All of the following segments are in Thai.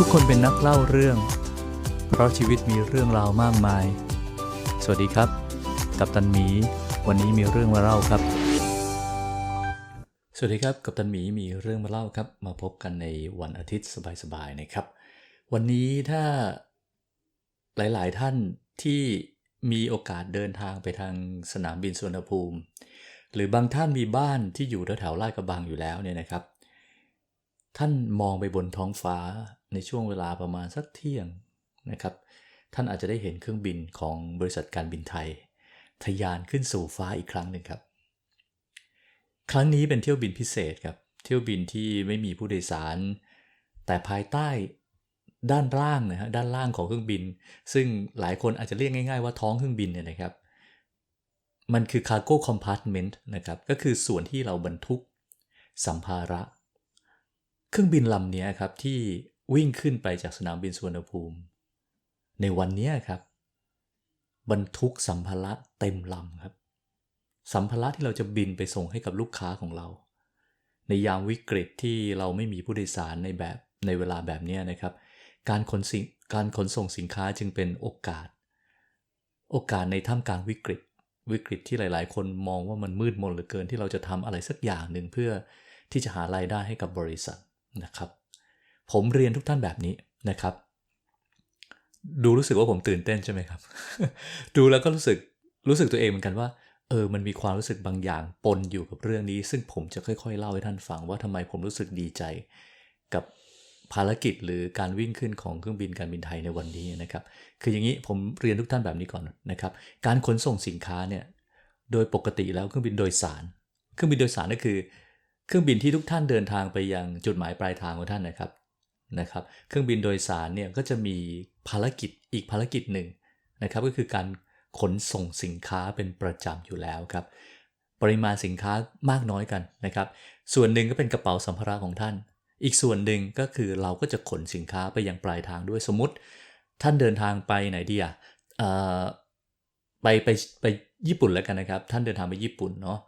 ทุกคนเป็นนักเล่าเรื่อง เพราะชีวิตมีเรื่องราวมากมาย สวัสดีครับ กับตันหมี วันนี้มีเรื่องมาเล่าครับ สวัสดีครับ กับตันหมีมีเรื่องมาเล่าครับ มาพบกันในวันอาทิตย์สบายๆนะครับ วันนี้ถ้าหลายๆท่านที่มีโอกาสเดินทางไปทางสนามบินสุวรรณภูมิ หรือบางท่านมีบ้านที่อยู่แถวๆลาดกระบังอยู่แล้วเนี่ยนะครับ ท่านมองไปบนท้องฟ้า ในช่วงเวลาประมาณสักเที่ยงนะครับ ท่านอาจจะได้เห็นเครื่องบินของบริษัทการบินไทยทะยานขึ้นสู่ฟ้าอีกครั้งหนึ่งครับ ครั้งนี้เป็นเที่ยวบินพิเศษครับ เที่ยวบินที่ไม่มีผู้โดยสาร แต่ภายใต้ด้านล่างนะฮะด้านล่างของเครื่องบิน ซึ่งหลายคนอาจจะเรียกง่าย ๆ ว่าท้องเครื่องบินเนี่ยนะครับ มันคือ cargo compartment นะครับ ก็คือส่วนที่เราบรรทุกสัมภาระ เครื่องบินลำนี้ครับที่ วิ่งขึ้นไปจากสนามบินสุวรรณภูมิ ในวันนี้ครับ บรรทุกสัมภาระเต็มลำครับ สัมภาระที่เราจะบินไปส่งให้กับลูกค้าของเรา ในยามวิกฤตที่เราไม่มีผู้โดยสารในแบบในเวลาแบบนี้นะครับ การขนสินการขนส่งสินค้าจึงเป็นโอกาส โอกาสในท่ามกลางวิกฤต วิกฤตที่หลาย ๆ คนมองว่ามันมืดมนเหลือเกินที่เราจะทำอะไรสักอย่างหนึ่งเพื่อที่จะหารายได้ให้กับบริษัทนะครับ ผมเรียนทุกท่านแบบนี้นะครับ ดูรู้สึกว่าผมตื่นเต้นใช่ไหมครับ ดูแล้วก็รู้สึกรู้สึกตัวเองเหมือนกันว่าเออ มันมีความรู้สึกบางอย่างปนอยู่กับเรื่องนี้ ซึ่งผมจะค่อยๆ เล่าให้ท่านฟังว่าทำไมผมรู้สึกดีใจ กับภารกิจหรือการวิ่งขึ้นของเครื่องบินการบินไทยในวันนี้นะครับ คืออย่างนี้ผมเรียนทุกท่านแบบนี้ก่อนนะครับ การขนส่งสินค้าเนี่ย โดยปกติแล้วเครื่องบินโดยสาร เครื่องบินโดยสารก็คือ เครื่องบินที่ทุกท่านเดินทางไปยังจุดหมายปลายทางของท่านนะครับ นะครับเครื่องบินโดยสารเนี่ยก็จะมีภารกิจอีกภารกิจหนึ่งนะครับก็คือการขนส่งสินค้าเป็นประจำอยู่แล้วครับปริมาณสินค้ามากน้อยกันนะครับส่วนหนึ่งก็เป็นกระเป๋าสัมภาระของท่าน อีกส่วนหนึ่งก็คือเราก็จะขนสินค้าไปยังปลายทางด้วยสมมติ ท่านเดินทางไปไหนดีอะไปไปไปญี่ปุ่นแล้วกันนะครับ ท่านเดินทางไปญี่ปุ่นเนาะ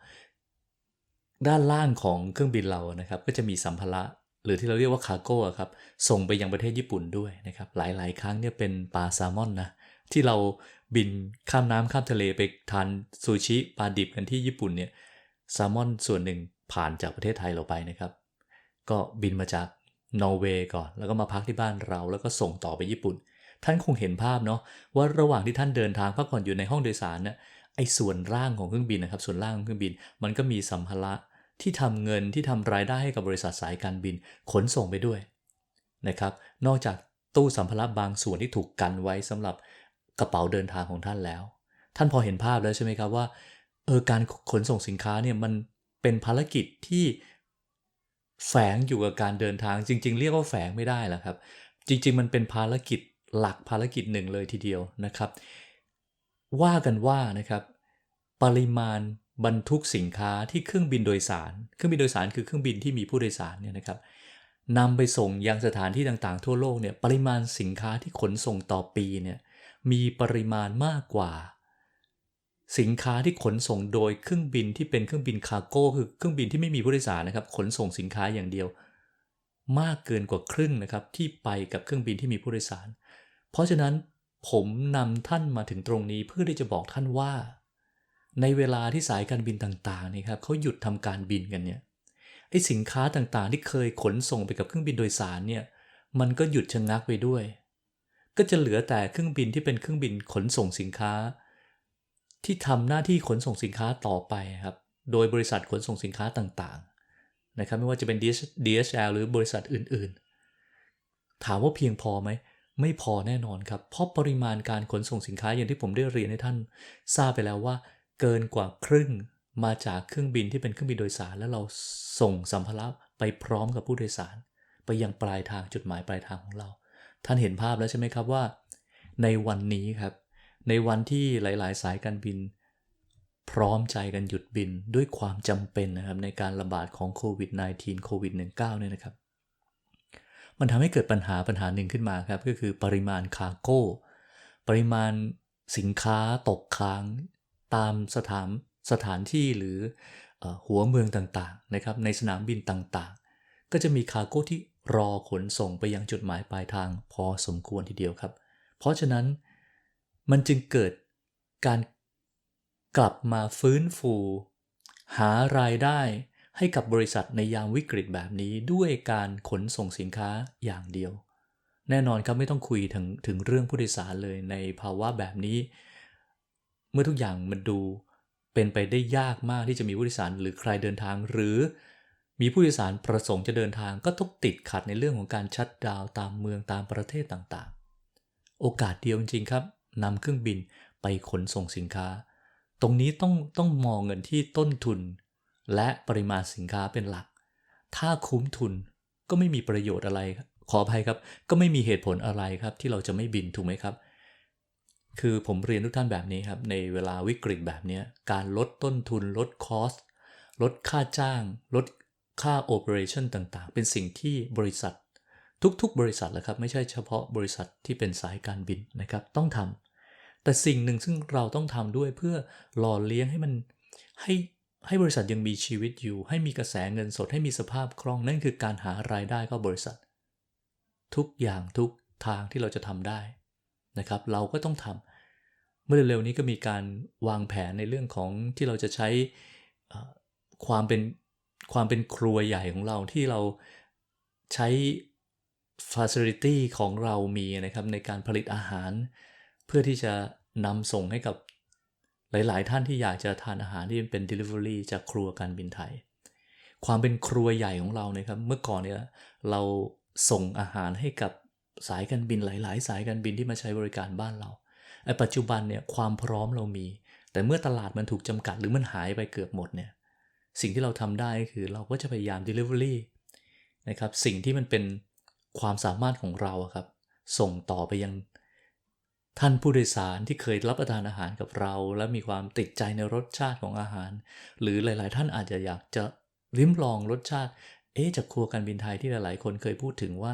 ด้านล่างของเครื่องบินเรานะครับ ก็จะมีสัมภาระ หรือที่เราเรียกว่าคาโก้ครับ ส่งไปยังประเทศญี่ปุ่นด้วยนะครับ หลายๆ ครั้งเนี่ยเป็นปลาแซลมอนนะที่เราบินข้ามน้ำข้ามทะเลไปทานซูชิปลาดิบกันที่ญี่ปุ่นเนี่ยแซลมอนส่วนหนึ่งผ่านจากประเทศไทยเราไปนะครับ ก็บินมาจากนอร์เวย์ก่อน แล้วก็มาพักที่บ้านเราแล้วก็ส่งต่อไปญี่ปุ่น ท่านคงเห็นภาพเนาะว่าระหว่างที่ท่านเดินทางพักผ่อนอยู่ในห้องโดยสารเนี่ยไอ้ส่วนล่างของเครื่องบินนะครับ ส่วนล่างของเครื่องบิน มันก็มีสัมภาระ ที่ทำเงินที่ทำรายได้ให้กับบริษัทสายการบินขนส่งไปด้วยนะครับ นอกจากตู้สัมภาระบางส่วนที่ถูกกันไว้สำหรับกระเป๋าเดินทางของท่านแล้ว ท่านพอเห็นภาพแล้วใช่ไหมครับว่าเออการขนส่งสินค้าเนี่ยมันเป็นภารกิจที่แฝงอยู่กับการเดินทางจริง ๆ เรียกว่าแฝงไม่ได้แล้วครับ จริง ๆ มันเป็นภารกิจหลักภารกิจหนึ่งเลยทีเดียวนะครับ ว่ากันว่านะครับ ปริมาณ บรรทุกสินค้าที่เครื่องบินโดยสาร เครื่องบินโดยสารคือเครื่องบินที่มีผู้โดยสารเนี่ยนะครับนำไปส่งยังสถานที่ต่างๆ ทั่วโลกเนี่ยปริมาณสินค้าที่ขนส่งต่อปีเนี่ยมีปริมาณมากกว่า สินค้าที่ขนส่งโดยเครื่องบินที่เป็นเครื่องบินคาร์โก้คือเครื่องบินที่ไม่มีผู้โดยสารนะครับขนส่งสินค้าอย่างเดียว มากเกินกว่าครึ่งนะครับที่ไปกับเครื่องบินที่มีผู้โดยสาร เพราะฉะนั้นผมนำท่านมาถึงตรงนี้เพื่อที่จะบอกท่านว่า ในเวลาที่สายการบินต่างๆนี่ครับเขาหยุดทำการบินกันเนี่ยไอสินค้าต่างๆ ที่เคยขนส่งไปกับเครื่องบินโดยสารเนี่ยมันก็หยุดชะงักไปด้วย ก็จะเหลือแต่เครื่องบินที่เป็นเครื่องบินขนส่งสินค้า ที่ทำหน้าที่ขนส่งสินค้าต่อไปครับโดยบริษัทขนส่งสินค้าต่างๆนะครับไม่ว่าจะเป็น DHL หรือบริษัทอื่นๆ ถามว่าเพียงพอไหมไม่พอแน่นอนครับเพราะปริมาณการขนส่งสินค้าอย่างที่ผมได้เรียนให้ท่านทราบไปแล้วว่า เกินกว่าครึ่งมาจากเครื่องบินที่เป็นเครื่องบินโดยสาร แล้วเราส่งสัมภาระไปพร้อมกับผู้โดยสาร ไปยังปลายทางจุดหมายปลายทางของเรา ท่านเห็นภาพแล้วใช่ไหมครับว่า ในวันนี้ครับ ในวันที่หลาย ๆ สายการบิน พร้อมใจกันหยุดบินด้วยความจำเป็นนะครับในการระบาดของโควิด -19 โควิด -19 เนี่ยนะครับ มันทำให้เกิดปัญหาปัญหาหนึ่งขึ้นมาครับก็คือปริมาณคาร์โก้ ปริมาณสินค้าตกค้าง ตามสถานสถานที่หรือหัวเมืองต่างๆนะครับในสนามบินต่างๆ ก็จะมีคาร์โก้ที่รอขนส่งไปยังจุดหมายปลายทางพอสมควรทีเดียวครับ เพราะฉะนั้นมันจึงเกิดการกลับมาฟื้นฟู หารายได้ให้กับบริษัทในยามวิกฤตแบบนี้ด้วยการขนส่งสินค้าอย่างเดียว แน่นอนครับไม่ต้องคุยถึงถึงเรื่องผู้โดยสารเลยในภาวะแบบนี้ เมื่อทุกอย่างมันดูเป็นไปได้ยากมากที่จะมีผู้โดยสารหรือใครเดินทาง หรือมีผู้โดยสารประสงค์จะเดินทางก็ต้องติดขัดในเรื่องของการชัดดาวตามเมืองตามประเทศต่างๆ โอกาสเดียวจริงๆครับนำเครื่องบินไปขนส่งสินค้า ตรงนี้ต้องต้องมองเงินที่ต้นทุน และปริมาณสินค้าเป็นหลัก ถ้าคุ้มทุนก็ไม่มีประโยชน์อะไร ขออภัยครับ ก็ไม่มีเหตุผลอะไรครับที่เราจะไม่บินถูกไหมครับ คือผมเรียนทุกท่านแบบนี้ครับ ในเวลาวิกฤตแบบนี้การลดต้นทุนลดคอสลดค่าจ้าง ลดค่าโอเปอเรชั่นต่างๆ เป็นสิ่งที่บริษัท ทุกๆ บริษัทแหละครับ ไม่ใช่เฉพาะบริษัทที่เป็นสายการบินนะครับ ต้องทำแต่สิ่งหนึ่งซึ่งเราต้องทำด้วยเพื่อหล่อเลี้ยงให้มันให้ให้บริษัทยังมีชีวิตอยู่ ให้มีกระแสเงินสดให้มีสภาพคล่องนั่นคือการหารายได้เข้าบริษัท ทุกอย่างทุกทางที่เราจะทำได้ นะครับเราก็ต้องทำเมื่อเร็วๆนี้ก็มีการวางแผนในเรื่องของที่เราจะใช้ความเป็นความเป็นครัวใหญ่ของเราที่เราใช้ facility ของเรามีนะครับในการผลิตอาหาร เพื่อที่จะนำส่งให้กับหลาย ๆ ท่านที่อยากจะทานอาหารที่เป็น delivery จากครัวการบินไทย ความเป็นครัวใหญ่ของเรานะครับ เมื่อก่อนเนี่ยเราส่งอาหารให้กับ สายการบินหลาย ๆ สายการบินที่มาใช้บริการบ้านเราไอ้ปัจจุบันเนี่ยความพร้อมเรามี แต่เมื่อตลาดมันถูกจำกัดหรือมันหายไปเกือบหมดเนี่ยสิ่งที่เราทำได้คือเราก็จะพยายาม Delivery นะครับสิ่งที่มันเป็นความสามารถของเราครับ ส่งต่อไปยังท่านผู้โดยสารที่เคยรับประทานอาหารกับเรา และมีความติดใจในรสชาติของอาหาร หรือหลาย ๆ ท่านอาจจะอยากจะลิ้มลองรสชาติ เอ๊จากครัวการบินไทยที่หลาย ๆ คนเคยพูดถึงว่า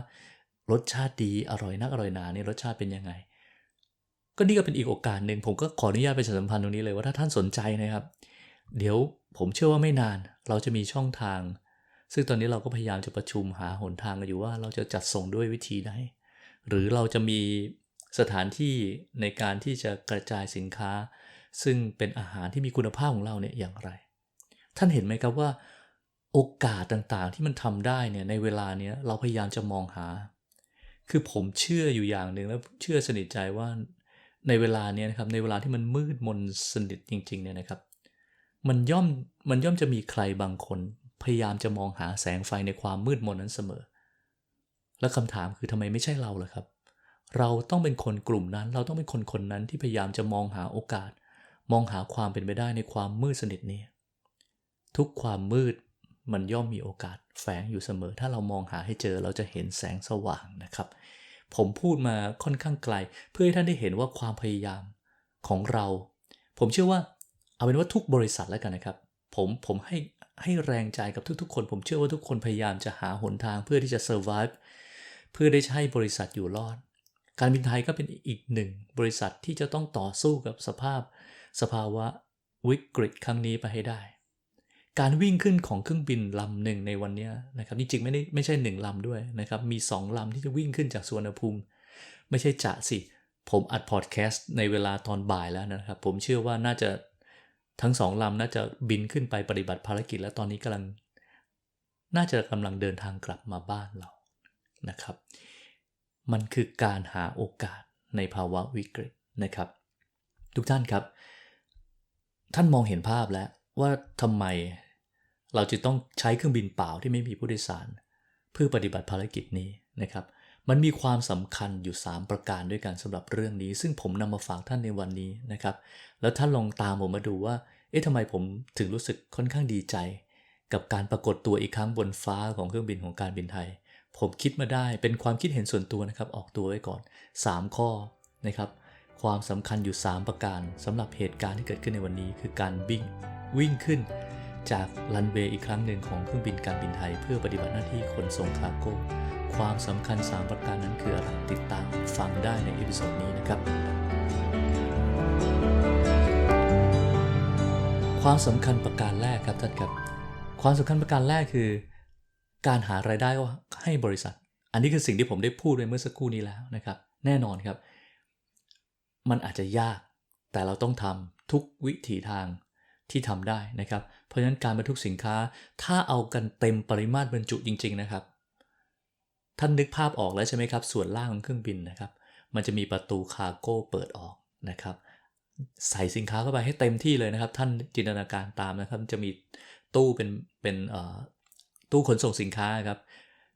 รสชาติดีอร่อยนักอร่อยหนาเนี่ยรสชาติเป็นยังไง ก็นี่ก็เป็นอีกโอกาสหนึ่งผมก็ขออนุญาตไปสัมพันธ์ตรงนี้เลยว่าถ้าท่านสนใจนะครับ เดี๋ยวผมเชื่อว่าไม่นานเราจะมีช่องทาง ซึ่งตอนนี้เราก็พยายามจะประชุมหาหนทางกันอยู่ว่าเราจะจัดส่งด้วยวิธีไหนหรือเราจะมีสถานที่ในการที่จะกระจายสินค้า ซึ่งเป็นอาหารที่มีคุณภาพของเราเนี่ยอย่างไร ท่านเห็นไหมครับว่า โอกาสต่างๆที่มันทำได้เนี่ยในเวลาเนี้ยเราพยายามจะมองหา คือผมเชื่ออยู่อย่างหนึ่งแล้วเชื่อสนิทใจว่าในเวลาเนี้ยนะครับในเวลาที่มันมืดมนสนิทจริงๆเนี่ยนะครับ มันย่อมมันย่อมจะมีใครบางคน พยายามจะมองหาแสงไฟในความมืดมนนั้นเสมอ และคำถามคือทำไมไม่ใช่เราล่ะครับ เราต้องเป็นคนกลุ่มนั้น เราต้องเป็นคนคนนั้นที่พยายามจะมองหาโอกาส มองหาความเป็นไปได้ในความมืดสนิทนี้ ทุกความมืด มันย่อมมีโอกาสแฝงอยู่เสมอ ถ้าเรามองหาให้เจอเราจะเห็นแสงสว่างนะครับ ผมพูดมาค่อนข้างไกล เพื่อให้ท่านได้เห็นว่าความพยายามของเรา ผมเชื่อว่าเอาเป็นว่าทุกบริษัทแล้วกันนะครับ ผมผมให้ให้แรงใจกับทุกๆ คน ผมเชื่อว่าทุกคนพยายามจะหาหนทางเพื่อที่จะ survive เพื่อได้ให้บริษัทอยู่รอด การบินไทยก็เป็นอีกหนึ่งบริษัทที่จะต้องต่อสู้กับสภาพ สภาวะวิกฤตครั้งนี้ไปให้ได้ การวิ่งขึ้นของเครื่องบินลำหนึ่งในวันนี้นะครับจริงๆไม่ได้ไม่ใช่หนึ่งลำด้วยนะครับมีสองลำที่จะวิ่งขึ้นจากสวนภูมิ ไม่ใช่จะสิ ผมอัดพอดแคสต์ในเวลาตอนบ่ายแล้วนะครับ ผมเชื่อว่าน่าจะทั้งสองลำน่าจะบินขึ้นไปปฏิบัติภารกิจ แล้วตอนนี้กำลัง น่าจะกำลังเดินทางกลับมาบ้านเรานะครับ มันคือการหาโอกาสในภาวะวิกฤตนะครับ ทุกท่านครับ ท่านมองเห็นภาพแล้วว่าทำไม เราจะต้องใช้เครื่องบินเปล่าที่ไม่มีผู้โดยสาร เพื่อปฏิบัติภารกิจนี้นะครับ มันมีความสำคัญอยู่ 3 ประการด้วยกันสำหรับเรื่องนี้ ซึ่งผมนำมาฝากท่านในวันนี้นะครับ แล้วท่านลองตามผมมาดูว่า เอ๊ะทำไมผมถึงรู้สึกค่อนข้างดีใจ กับการปรากฏตัวอีกครั้งบนฟ้าของเครื่องบินของการบินไทย ผมคิดมาได้เป็นความคิดเห็นส่วนตัวนะครับ ออกตัวไว้ก่อน 3 ข้อนะครับ ความสำคัญอยู่ 3 ประการสำหรับเหตุการณ์ที่เกิดขึ้นในวันนี้ คือการวิ่งวิ่งขึ้น จากรันเวย์อีกครั้งหนึ่งของเครื่องบินการบินไทย เพื่อปฏิบัติหน้าที่ขนส่งคาร์โก้ ความสำคัญ 3 ประการนั้นคืออะไรติดตามฟังได้ในเอพิโซดนี้นะครับ ความสำคัญประการแรกครับท่านครับ ความสำคัญประการแรกคือ การหารายได้ให้บริษัท อันนี้คือสิ่งที่ผมได้พูดไปเมื่อสักครู่นี้แล้วนะครับ แน่นอนครับ มันอาจจะยากแต่เราต้องทำทุกวิถีทาง ที่ทำได้นะครับ เพราะฉะนั้นการบรรทุกสินค้าถ้าเอากันเต็มปริมาตรบรรจุจริง ๆนะครับ ท่านนึกภาพออกแล้วใช่ไหมครับ ส่วนล่างของเครื่องบินนะครับ มันจะมีประตูคาร์โก้เปิดออกนะครับ ใส่สินค้าเข้าไปให้เต็มที่เลยนะครับ ท่านจินตนาการตามนะครับ จะมีตู้เป็นเป็นตู้ขนส่งสินค้าครับ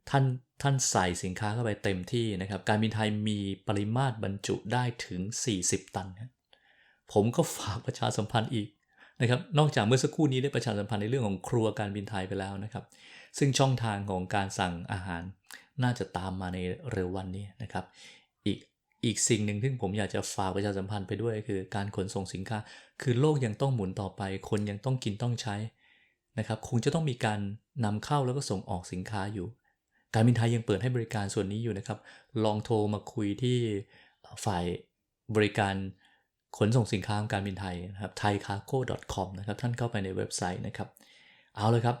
ท่านท่านใส่สินค้าเข้าไปเต็มที่นะครับ การบินไทยมีปริมาตรบรรจุได้ถึง 40 ตันครับผมก็ฝากประชาสัมพันธ์อีก นะครับนอกจากเมื่อสักครู่นี้ได้ประชาสัมพันธ์ในเรื่องของครัวการบินไทยไปแล้วนะครับ ซึ่งช่องทางของการสั่งอาหารน่าจะตามมาในเร็ววันนี้นะครับ อีกอีกสิ่งหนึ่งที่ผมอยากจะฝากประชาสัมพันธ์ไปด้วยคือการขนส่งสินค้า คือโลกยังต้องหมุนต่อไป คนยังต้องกินต้องใช้นะครับคงจะต้องมีการนำเข้าแล้วก็ส่งออกสินค้าอยู่ การบินไทยยังเปิดให้บริการส่วนนี้อยู่นะครับ ลองโทรมาคุยที่ฝ่ายบริการ ขนส่งสินค้าของการบินไทยนะครับ thaicargo.com นะครับ ท่านเข้าไปในเว็บไซต์นะครับ เอาเลยครับ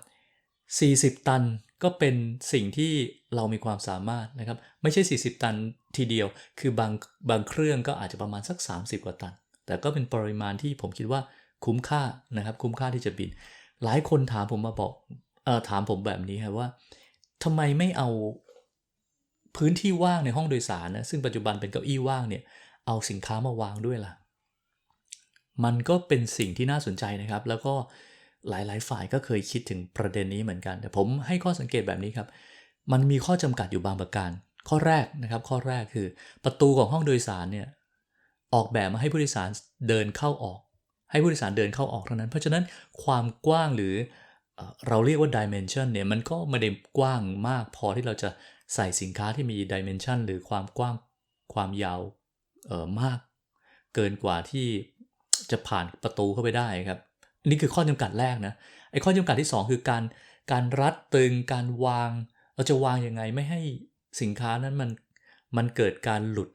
40 ตันก็เป็นสิ่งที่เรามีความสามารถนะครับ ไม่ใช่ 40 ตันทีเดียว คือบางบางเครื่องก็อาจจะประมาณสัก 30 กว่าตัน แต่ก็เป็นปริมาณที่ผมคิดว่าคุ้มค่านะครับ คุ้มค่าที่จะบิน หลายคนถามผมมาบอกเออถามผมแบบนี้ครับว่าทำไมไม่เอาพื้นที่ว่างในห้องโดยสารนะซึ่งปัจจุบันเป็นเก้าอี้ว่างเนี่ยเอาสินค้ามาวางด้วยล่ะ มันก็เป็นสิ่งที่น่าสนใจนะครับ แล้วก็หลายๆ ฝ่ายก็เคยคิดถึงประเด็นนี้เหมือนกัน แต่ผมให้ข้อสังเกตแบบนี้ครับ มันมีข้อจำกัดอยู่บางประการ ข้อแรกนะครับ ข้อแรกคือประตูของห้องโดยสารเนี่ยออกแบบมาให้ผู้โดยสารเดินเข้าออก ให้ผู้โดยสารเดินเข้าออกเท่านั้น เพราะฉะนั้นความกว้างหรือเราเรียกว่า dimension เนี่ยมันก็ไม่ได้กว้างมาก พอที่เราจะใส่สินค้าที่มี dimension หรือความกว้างความยาวมาก เกินกว่าที่ จะผ่านประตูเข้าไปได้ครับนี่คือข้อจำกัดแรกนะไอ้ข้อจำกัดที่ 2 คือการการรัดตึงการวาง เราจะวางยังไงไม่ให้สินค้านั้นมันมันเกิดการหลุด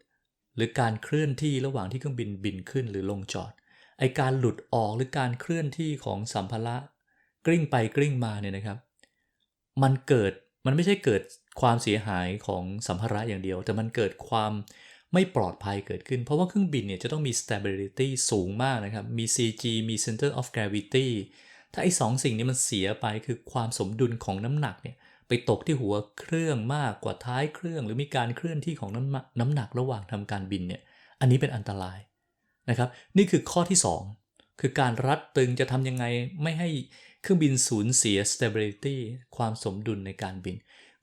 หรือการเคลื่อนที่ระหว่างที่เครื่องบินบินขึ้นหรือลงจอดไอการหลุดออกหรือการเคลื่อนที่ของสัมภาระกลิ้งไปกลิ้งมาเนี่ยนะครับ มันเกิดมันไม่ใช่เกิดความเสียหายของสัมภาระอย่างเดียว แต่มันเกิดความ ไม่ปลอดภัยเกิดขึ้น เพราะว่าเครื่องบินเนี่ยจะต้องมี stability สูงมากนะครับ มี CG มี center of gravity ถ้าไอ้สองสิ่งนี้มันเสียไปคือความสมดุลของน้ำหนักเนี่ยไปตกที่หัวเครื่องมากกว่าท้ายเครื่อง หรือมีการเคลื่อนที่ของน้ำน้ำหนักระหว่างทำการบินเนี่ยอันนี้เป็นอันตรายนะครับ นี่คือข้อที่ 2 คือการรัดตึงจะทำยังไงไม่ให้เครื่องบินสูญเสีย stability ความสมดุลในการบิน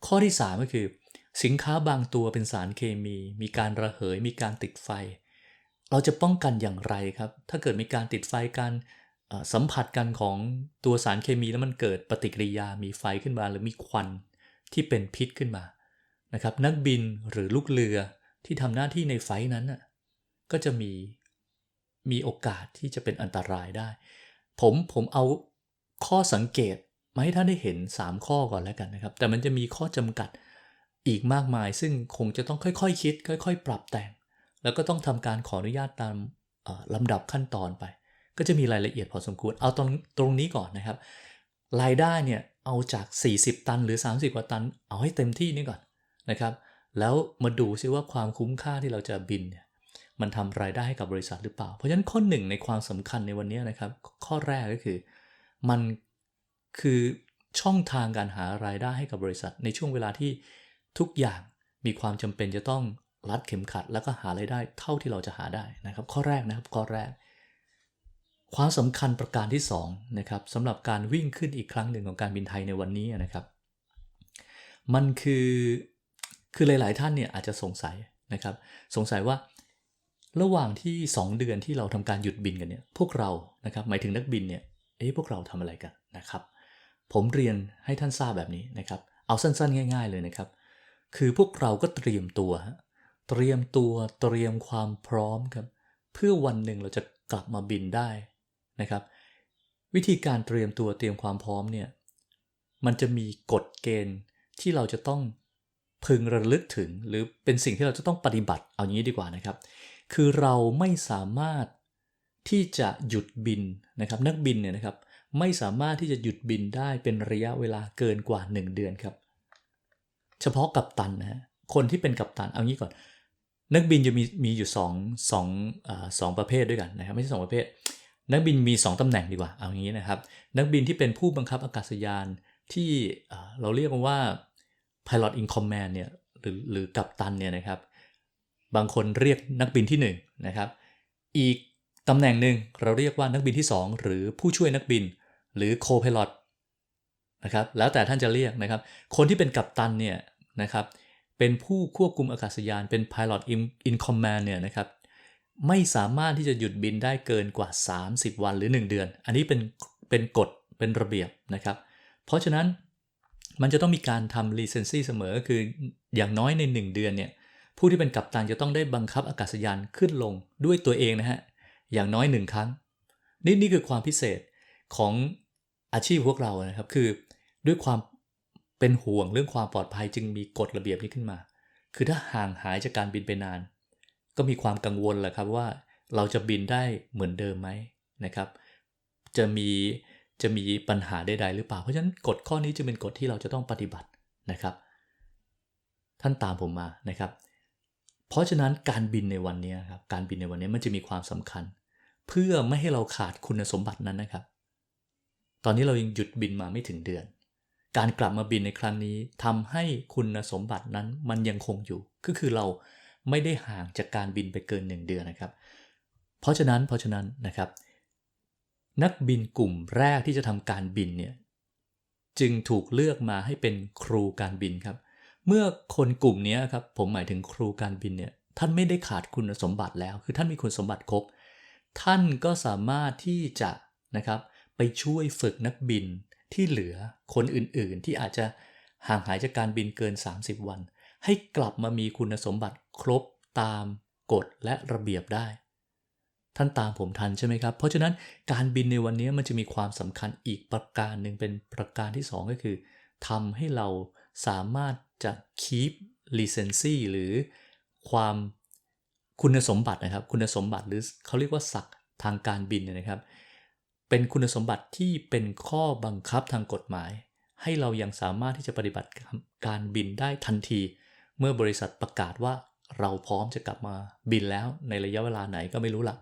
ข้อที่ 3 ก็คือ สินค้าบางตัวเป็นสารเคมี มีการระเหย มีการติดไฟ เราจะป้องกันอย่างไรครับ ถ้าเกิดมีการติดไฟการสัมผัสกันของตัวสารเคมีแล้วมันเกิดปฏิกิริยามีไฟขึ้นมา หรือมีควันที่เป็นพิษขึ้นมานะครับ นักบินหรือลูกเรือที่ทำหน้าที่ในไฟนั้นน่ะก็จะมีมีโอกาสที่จะเป็นอันตรายได้ ผมผมเอาข้อสังเกตมาให้ท่านได้เห็น 3 ข้อก่อนแล้วกันนะครับ แต่มันจะมีข้อจำกัด อีกมากมาย ซึ่งคงจะต้องค่อยๆคคิด ค่อย ๆ ปรับแต่ง แล้วก็ต้องทำการขออนุญาตตามลำดับขั้นตอนไป ก็จะมีรายละเอียดพอสมควร เอาตรงตรงนี้ก่อนนะครับ รายได้เนี่ยเอาจาก 40 ตันหรือ 30 กว่าตัน เอาให้เต็มที่นี่ก่อนนะครับ แล้วมาดูซิว่าความคุ้มค่าที่เราจะบินเนี่ยมันทำรายได้ให้กับบริษัทหรือเปล่า เพราะฉะนั้นข้อหนึ่งในความสำคัญในวันนี้นะครับ ข้อแรกก็คือมันคือช่องทางการหารายได้ให้กับบริษัทในช่วงเวลาที่ ทุกอย่างมีความจำเป็นจะต้องรัดเข็มขัด แล้วก็หารายได้เท่าที่เราจะหาได้นะครับ ข้อแรกนะครับข้อแรก ความสำคัญประการที่2นะครับสำหรับการวิ่งขึ้นอีกครั้งหนึ่งของการบินไทยในวันนี้นะครับ มันคือคือหลาย ๆ ท่านเนี่ยอาจจะสงสัยนะครับ สงสัยว่าระหว่างที่ 2 เดือนที่เราทำการหยุดบินกันเนี่ยพวกเรานะครับหมายถึงนักบินเนี่ยเอ๊ะพวกเราทำอะไรกันนะครับ ผมเรียนให้ท่านทราบแบบนี้นะครับ เอาสั้น ๆ ง่าย ๆ เลยนะครับ คือพวกเราก็เตรียมตัวเตรียมตัวเตรียมความพร้อมครับ เพื่อวันหนึ่งเราจะกลับมาบินได้นะครับ วิธีการเตรียมตัวเตรียมความพร้อมเนี่ยมันจะมีกฎเกณฑ์ที่เราจะต้องพึงระลึกถึง หรือเป็นสิ่งที่เราจะต้องปฏิบัติเอาอย่างนี้ดีกว่านะครับ คือเราไม่สามารถที่จะหยุดบินนะครับ นักบินเนี่ยนะครับไม่สามารถที่จะหยุดบินได้เป็นระยะเวลาเกินกว่า 1 เดือนครับ เฉพาะกับตันนะฮะคนที่เป็นกัปตันเอางี้ก่อน นักบินจะมีมีอยู่สองสองอสองประเภทด้วยกันนะครับไม่ใช่สองประเภท นักบินมี 2ตำแหน่งดีกว่าเอางี้นะครับ นักบินที่เป็นผู้บังคับอากาศยานที่เราเรียกว่า pilot in command เนี่ยหรือหรือกัปตันเนี่ยนะครับ บางคนเรียกนักบินที่1นงนะครับ อีกตำแหน่งหนึ่งเราเรียกว่านักบินที่ 2 หรือผู้ช่วยนักบิน หรือ co-pilot นะครับแล้วแต่ท่านจะเรียกนะครับ คนที่เป็นกัปตันเนี่ย นะครับ เป็นผู้ควบคุมอากาศยานเป็น pilot in command เนี่ยนะครับ ไม่สามารถที่จะหยุดบินได้เกินกว่า 30 วันหรือ 1 เดือน อันนี้เป็นเป็นกฎเป็นระเบียบนะครับ เพราะฉะนั้นมันจะต้องมีการทำ license เสมอคืออย่างน้อยใน 1 เดือนเนี่ยผู้ที่เป็นกัปตันจะต้องได้บังคับอากาศยานขึ้นลงด้วยตัวเองนะฮะอย่างน้อยหนึ่งครั้ง นี่นี่คือความพิเศษของอาชีพพวกเรานะครับ คือด้วยความ เป็นห่วงเรื่องความปลอดภัยจึงมีกฎระเบียบนี้ขึ้นมา คือถ้าห่างหายจากการบินไปนาน ก็มีความกังวลแหละครับว่าเราจะบินได้เหมือนเดิมไหมนะครับ จะมีจะมีปัญหาใดๆหรือเปล่า เพราะฉะนั้นกฎข้อนี้จึงเป็นกฎที่เราจะต้องปฏิบัตินะครับ ท่านตามผมมานะครับ เพราะฉะนั้นการบินในวันนี้ครับ การบินในวันนี้มันจะมีความสำคัญ เพื่อไม่ให้เราขาดคุณสมบัตินั้นนะครับ ตอนนี้เรายังหยุดบินมาไม่ถึงเดือน การกลับมาบินในครั้งนี้ทำให้คุณสมบัตินั้นมันยังคงอยู่ ก็คือเราไม่ได้ห่างจากการบินไปเกิน 1 เดือนนะครับ เพราะฉะนั้นเพราะฉะนั้นนะครับ นักบินกลุ่มแรกที่จะทำการบินเนี่ยจึงถูกเลือกมาให้เป็นครูการบินครับ เมื่อคนกลุ่มนี้ครับผมหมายถึงครูการบินเนี่ยท่านไม่ได้ขาดคุณสมบัติแล้ว คือท่านมีคุณสมบัติครบ ท่านก็สามารถที่จะนะครับไปช่วยฝึกนักบิน ที่เหลือคนอื่นๆ ที่อาจจะห่างหายจากการบินเกิน 30 วัน ให้กลับมามีคุณสมบัติครบตามกฎและระเบียบได้ ท่านตามผมทันใช่ไหมครับ เพราะฉะนั้นการบินในวันนี้มันจะมีความสำคัญอีกประการหนึ่งเป็นประการที่ 2 ก็คือทำให้เราสามารถจะ keep license หรือความคุณสมบัตินะครับ คุณสมบัติหรือเขาเรียกว่าศักย์ทางการบินเนยนะครับ เป็นคุณสมบัติที่เป็นข้อบังคับทางกฎหมาย ให้เรายังสามารถที่จะปฏิบัติการบินได้ทันที เมื่อบริษัทประกาศว่าเราพร้อมจะกลับมาบินแล้วในระยะเวลาไหนก็ไม่รู้ละ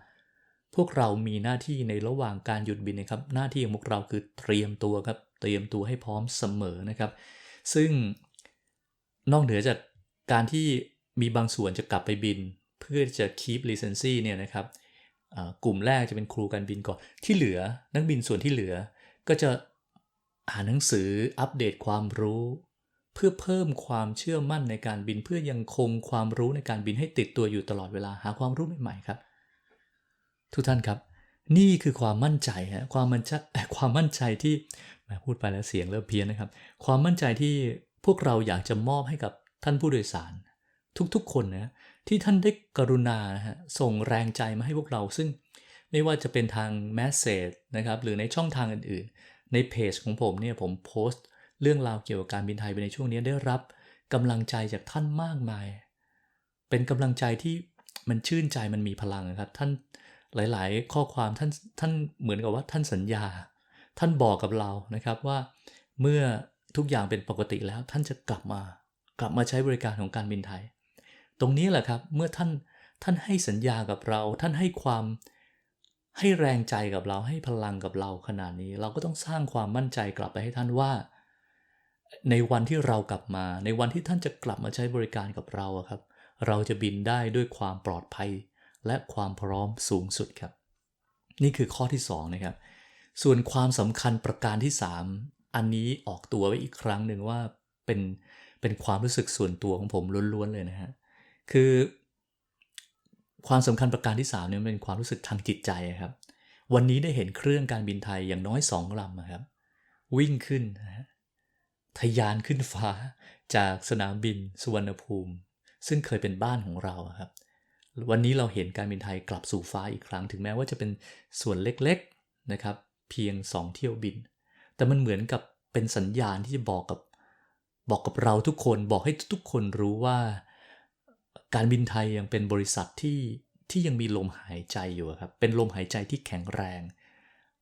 พวกเรามีหน้าที่ในระหว่างการหยุดบินนะครับ หน้าที่ของพวกเราคือเตรียมตัวครับ เตรียมตัวให้พร้อมเสมอนะครับ ซึ่งนอกเหนือจากการที่มีบางส่วนจะกลับไปบิน เพื่อจะ keep license เนี่ยนะครับ กลุ่มแรกจะเป็นครูการบินก่อน ที่เหลือนักบินส่วนที่เหลือ ก็จะอ่านหนังสืออัปเดตความรู้ เพื่อเพิ่มความเชื่อมั่นในการบินเพื่อยังคงความรู้ในการบินให้ติดตัวอยู่ตลอดเวลาหาความรู้ใหม่ๆครับ ทุกท่านครับ นี่คือความมั่นใจฮะความมั่นใจความมั่นใจที่พูดไปแล้วเสียงเริ่มเพี้ยนนะครับ ความมั่นใจที่พวกเราอยากจะมอบให้กับท่านผู้โดยสาร ทุกๆคนนะ ที่ท่านได้กรุณานะฮะส่งแรงใจมาให้พวกเราซึ่งไม่ว่าจะเป็นทางแมสเซจนะครับหรือในช่องทางอื่นๆ ในเพจของผมเนี่ยผมโพสต์ เรื่องราวเกี่ยวกับการบินไทยไปในช่วงนี้ได้รับกำลังใจจากท่านมากมาย เป็นกำลังใจที่มันชื่นใจมันมีพลังครับท่านหลายๆ ข้อความท่านท่านเหมือนกับว่าท่านสัญญา ท่านบอกกับเรานะครับว่าเมื่อทุกอย่างเป็นปกติแล้วท่านจะกลับมา กลับมาใช้บริการของการบินไทย ตรงนี้แหละครับ เมื่อท่านท่านให้สัญญากับเรา ท่านให้ความให้แรงใจกับเราให้พลังกับเราขนาดนี้ เราก็ต้องสร้างความมั่นใจกลับไปให้ท่านว่า ในวันที่เรากลับมา ในวันที่ท่านจะกลับมาใช้บริการกับเราครับ เราจะบินได้ด้วยความปลอดภัย และความพร้อมสูงสุดครับ นี่คือข้อที่2นะครับ ส่วนความสำคัญประการที่ 3 อันนี้ออกตัวไว้อีกครั้งหนึ่งว่าเป็นเป็นความรู้สึกส่วนตัวของผมล้วนๆเลยนะฮะ คือความสำคัญประการที่3เนี่ยเป็นความรู้สึกทางจิตใจครับ วันนี้ได้เห็นเครื่องการบินไทยอย่างน้อย2ลำครับ วิ่งขึ้นนะฮะทยานขึ้นฟ้าจากสนามบินสุวรรณภูมิ ซึ่งเคยเป็นบ้านของเราครับ วันนี้เราเห็นการบินไทยกลับสู่ฟ้าอีกครั้ง ถึงแม้ว่าจะเป็นส่วนเล็กๆนะครับ เพียง 2 เที่ยวบิน แต่มันเหมือนกับเป็นสัญญาณที่จะบอกกับบอกกับเราทุกคนบอกให้ทุกคนรู้ว่า การบินไทยยังเป็นบริษัทที่ที่ยังมีลมหายใจอยู่ครับ เป็นลมหายใจที่แข็งแรง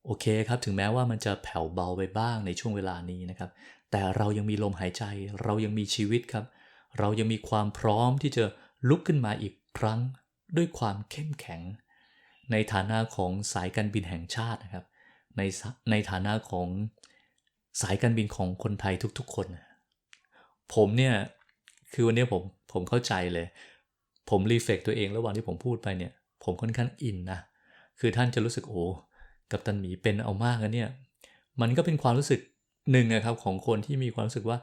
โอเคครับ ถึงแม้ว่ามันจะแผ่วเบาไปบ้างในช่วงเวลานี้นะครับ แต่เรายังมีลมหายใจ เรายังมีชีวิตครับ เรายังมีความพร้อมที่จะลุกขึ้นมาอีกครั้งด้วยความเข้มแข็ง ในฐานะของสายการบินแห่งชาตินะครับ ในในฐานะของสายการบินของคนไทยทุกๆคน ผมเนี่ย คือวันนี้ผมผมเข้าใจเลย ผมรีเฟกตัวเองระหว่างที่ผมพูดไปเนี่ย ผมค่อนข้างอินนะคือท่านจะรู้สึกโอ้กับตันหมีเป็นเอามากนะเนี่ยมันก็เป็นความรู้สึกหนึ่งนะครับของคนที่มีความรู้สึกว่า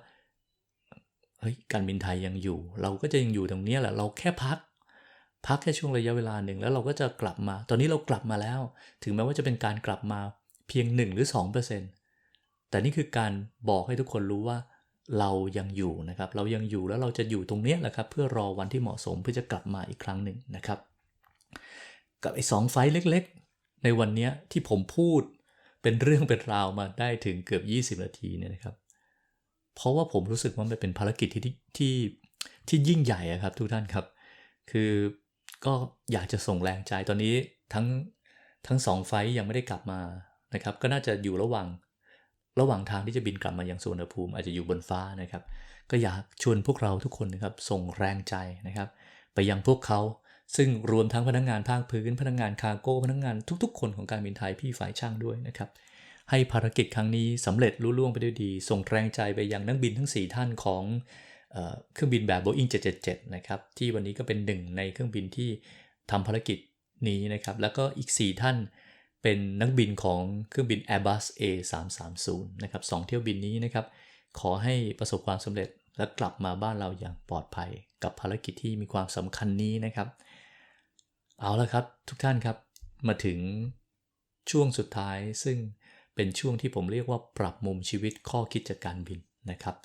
เฮ้ยการบินไทยยังอยู่ เราก็จะยังอยู่ตรงนี้แหละเราแค่พัก พักแค่ช่วงระยะเวลาหนึ่งแล้วเราก็จะกลับมา ตอนนี้เรากลับมาแล้ว ถึงแม้ว่าจะเป็นการกลับมาเพียง 1 หรือ 2%แต่นี่คือการบอกให้ทุกคนรู้ว่า เรายังอยู่นะครับ เรายังอยู่แล้วเราจะอยู่ตรงนี้แหละครับ เพื่อรอวันที่เหมาะสมเพื่อจะกลับมาอีกครั้งหนึ่งนะครับ กับไอ้สองไฟล์เล็กๆ ในวันนี้ที่ผมพูดเป็นเรื่องเป็นราวมาได้ถึงเกือบ 20 นาทีเนี่ยนะครับ เพราะว่าผมรู้สึกว่ามันเป็นภารกิจที่ที่ที่ยิ่งใหญ่ครับทุกท่านครับ คือก็อยากจะส่งแรงใจตอนนี้ทั้งทั้งสองไฟยังไม่ได้กลับมานะครับ ก็น่าจะอยู่ระหว่าง ระหว่างทางที่จะบินกลับมายังสุวรรณภูมิอาจจะอยู่บนฟ้านะครับ ก็อยากชวนพวกเราทุกคนนะครับส่งแรงใจนะครับ ไปยังพวกเขาซึ่งรวมทั้งพนักงงานภาคพื้น พนักงงานคาร์โก้พนักงงานทุกๆ คนของการบินไทยพี่ฝ่ายช่างด้วยนะครับ ให้ภารกิจครั้งนี้สำเร็จลุล่วงไปด้วยดี ส่งแรงใจไปยังนักบินทั้ง 4 ท่านของเครื่องบินแบบ Boeing 777 นะครับ ที่วันนี้ก็เป็นหนึ่งในเครื่องบินที่ทำภารกิจนี้นะครับ แล้วก็อีก 4 ท่าน เป็นนักบินของเครื่องบิน Airbus A330 นะครับสองเที่ยวบินนี้นะครับ ขอให้ประสบความสำเร็จและกลับมาบ้านเราอย่างปลอดภัย กับภารกิจที่มีความสำคัญนี้นะครับ เอาละครับทุกท่านครับมาถึงช่วงสุดท้ายซึ่งเป็นช่วงที่ผมเรียกว่าปรับมุมชีวิตข้อคิดจากการบินนะครับ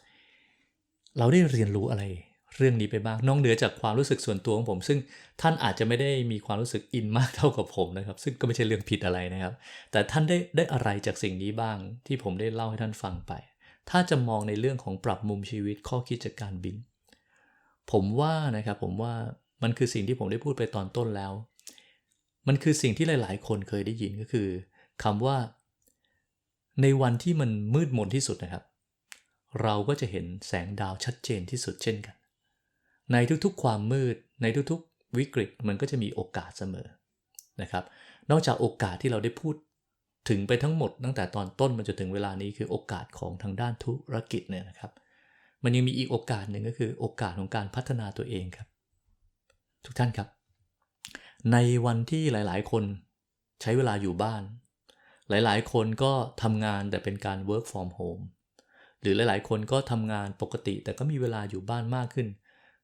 เราได้เรียนรู้อะไร เรื่องนี้ไปบ้างนอกเหนือจากความรู้สึกส่วนตัวของผม ซึ่งท่านอาจจะไม่ได้มีความรู้สึกอินมากเท่ากับผมนะครับ ซึ่งก็ไม่ใช่เรื่องผิดอะไรนะครับ แต่ท่านได้ได้อะไรจากสิ่งนี้บ้างที่ผมได้เล่าให้ท่านฟังไป ถ้าจะมองในเรื่องของปรับมุมชีวิตข้อคิดจากการบิน ผมว่านะครับผมว่ามันคือสิ่งที่ผมได้พูดไปตอนต้นแล้ว มันคือสิ่งที่หลาย ๆ คนเคยได้ยินก็คือคำว่า ในวันที่มันมืดมนที่สุดนะครับ เราก็จะเห็นแสงดาวชัดเจนที่สุดเช่นกัน ในทุกๆความมืด ในทุกๆวิกฤตมันก็จะมีโอกาสเสมอนะครับ นอกจากโอกาสที่เราได้พูดถึงไปทั้งหมดตั้งแต่ตอนต้นมาจนถึงเวลานี้คือโอกาสของทางด้านธุรกิจเนี่ยนะครับ มันยังมีอีกโอกาสหนึ่งก็คือโอกาสของการพัฒนาตัวเองครับ ทุกท่านครับ ในวันที่หลายๆ คนใช้เวลาอยู่บ้าน หลายๆ คนก็ทำงานแต่เป็นการ work from home หรือหลายๆ คนก็ทำงานปกติแต่ก็มีเวลาอยู่บ้านมากขึ้น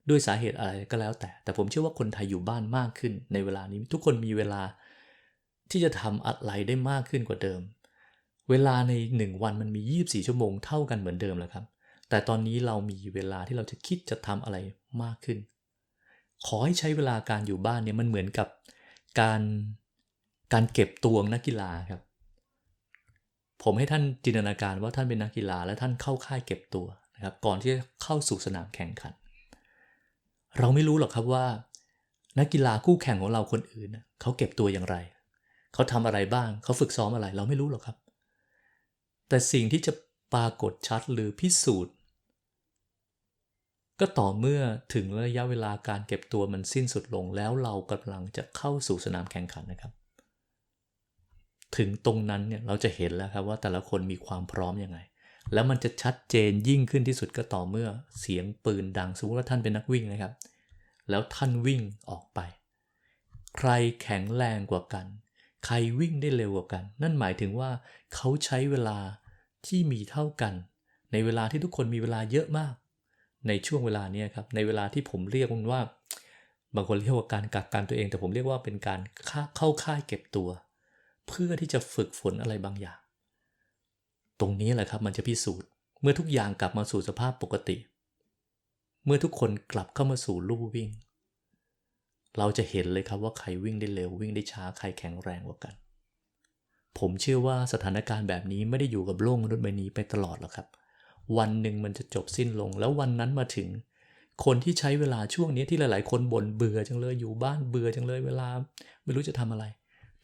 ด้วยสาเหตุอะไรก็แล้วแต่ แต่ผมเชื่อว่าคนไทยอยู่บ้านมากขึ้น ในเวลานี้ทุกคนมีเวลาที่จะทำอะไรได้มากขึ้นกว่าเดิม เวลาใน 1 วันมันมี 24 ชั่วโมงเท่ากันเหมือนเดิมแล้วครับ แต่ตอนนี้เรามีเวลาที่เราจะคิดจะทำอะไรมากขึ้น ขอให้ใช้เวลาการอยู่บ้านเนี่ยมันเหมือนกับการการเก็บตัวนักกีฬาครับ ผมให้ท่านจินตนาการว่าท่านเป็นนักกีฬาและท่านเข้าค่ายเก็บตัวนะครับ ก่อนที่จะเข้าสู่สนามแข่งขัน เราไม่รู้หรอกครับว่า นักกีฬาคู่แข่งของเราคนอื่นเขาเก็บตัวอย่างไร เขาทำอะไรบ้างเขาฝึกซ้อมอะไร เราไม่รู้หรอกครับ แต่สิ่งที่จะปรากฏชัดหรือพิสูจน์ ก็ต่อเมื่อถึงระยะเวลาการเก็บตัวมันสิ้นสุดลงแล้วเรากำลังจะเข้าสู่สนามแข่งขันนะครับ ถึงตรงนั้นเนี่ยเราจะเห็นแล้วครับว่าแต่ละคนมีความพร้อมยังไง แล้วมันจะชัดเจนยิ่งขึ้นที่สุดก็ต่อเมื่อเสียงปืนดัง สมมติว่าท่านเป็นนักวิ่งนะครับ แล้วท่านวิ่งออกไป ใครแข็งแรงกว่ากัน ใครวิ่งได้เร็วกว่ากัน นั่นหมายถึงว่าเขาใช้เวลาที่มีเท่ากัน ในเวลาที่ทุกคนมีเวลาเยอะมาก ในช่วงเวลานี้ครับ ในเวลาที่ผมเรียกมันว่า บางคนเรียกว่าการกักกันตัวเอง แต่ผมเรียกว่าเป็นการเข้าค่ายเก็บตัว เพื่อที่จะฝึกฝนอะไรบางอย่าง ตรงนี้แหละครับมันจะพิสูจน์ เมื่อทุกอย่างกลับมาสู่สภาพปกติ เมื่อทุกคนกลับเข้ามาสู่ลู่วิ่ง เราจะเห็นเลยครับว่าใครวิ่งได้เร็ววิ่งได้ช้าใครแข็งแรงกว่ากัน ผมเชื่อว่าสถานการณ์แบบนี้ไม่ได้อยู่กับโลกมนุษย์ใบนี้ไปตลอดหรอกครับ วันหนึ่งมันจะจบสิ้นลงแล้ววันนั้นมาถึง คนที่ใช้เวลาช่วงนี้ที่หลาย ๆ คนบ่นเบื่อจังเลยอยู่บ้านเบื่อจังเลยเวลา ไม่รู้จะทำอะไร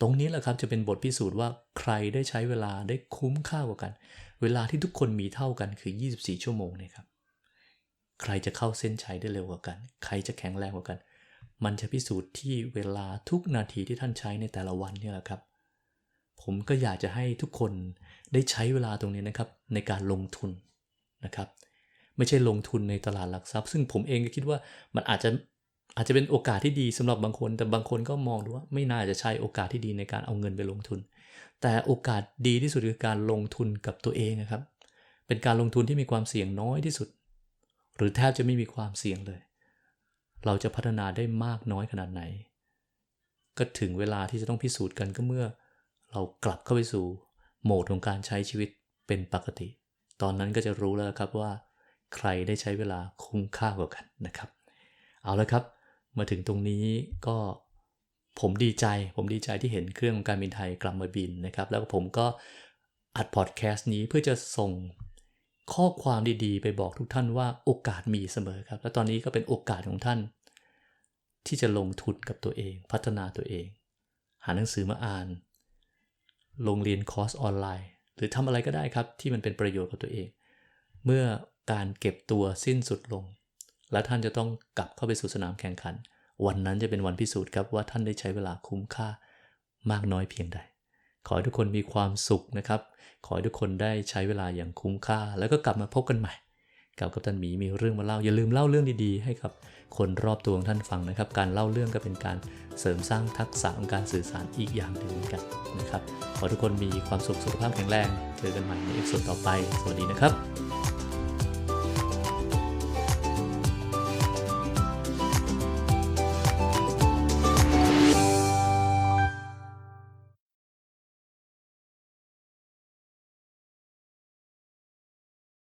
ตรงนี้แหละครับจะเป็นบทพิสูจน์ว่าใครได้ใช้เวลาได้คุ้มค่ากว่ากัน เวลาที่ทุกคนมีเท่ากันคือ 24 ชั่วโมงเนี่ยครับ ใครจะเข้าเส้นชัยได้เร็วกว่ากัน ใครจะแข็งแรงกว่ากัน มันจะพิสูจน์ที่เวลาทุกนาทีที่ท่านใช้ในแต่ละวันเนี่ยแหละครับ ผมก็อยากจะให้ทุกคนได้ใช้เวลาตรงนี้นะครับในการลงทุนนะครับ ไม่ใช่ลงทุนในตลาดหลักทรัพย์ ซึ่งผมเองก็คิดว่ามันอาจจะ อาจจะเป็นโอกาสที่ดีสำหรับบางคน แต่บางคนก็มองดูว่าไม่น่าจะใช่โอกาสที่ดีในการเอาเงินไปลงทุน แต่โอกาสดีที่สุดคือการลงทุนกับตัวเองนะครับ เป็นการลงทุนที่มีความเสี่ยงน้อยที่สุด หรือแทบจะไม่มีความเสี่ยงเลย เราจะพัฒนาได้มากน้อยขนาดไหน ก็ถึงเวลาที่จะต้องพิสูจน์กันก็เมื่อ เรากลับเข้าไปสู่โหมดของการใช้ชีวิตเป็นปกติ ตอนนั้นก็จะรู้แล้วครับว่า ใครได้ใช้เวลาคุ้มค่ากว่ากันนะครับ เอาละครับ มาถึงตรงนี้ก็ผมดีใจ ผมดีใจที่เห็นเครื่องการบินไทยกลับมาบินนะครับ แล้วผมก็อัดพอดแคสต์นี้เพื่อจะส่งข้อความดีๆ ไปบอกทุกท่านว่าโอกาสมีเสมอครับ และตอนนี้ก็เป็นโอกาสของท่าน ที่จะลงทุนกับตัวเอง พัฒนาตัวเอง หาหนังสือมาอ่าน ลงเรียนคอร์สออนไลน์ หรือทำอะไรก็ได้ครับที่มันเป็นประโยชน์กับตัวเอง เมื่อการเก็บตัวสิ้นสุดลง และท่านจะต้องกลับเข้าไปสู่สนามแข่งขัน วันนั้นจะเป็นวันพิสูจน์ครับว่าท่านได้ใช้เวลาคุ้มค่ามากน้อยเพียงใด ขอให้ทุกคนมีความสุขนะครับ ขอให้ทุกคนได้ใช้เวลาอย่างคุ้มค่า แล้วก็กลับมาพบกันใหม่กับกัปตันหมีมีเรื่องมาเล่าอย่าลืมเล่าเรื่องดีๆ ให้กับคนรอบตัวของท่านฟังนะครับ การเล่าเรื่องก็เป็นการเสริมสร้างทักษะของการสื่อสารอีกอย่างหนึ่งเหมือนกันนะครับ ขอทุกคนมีความสุขสุขภาพแข็งแรง เจอกันใหม่ในเอพิโซดต่อไป สวัสดีนะครับ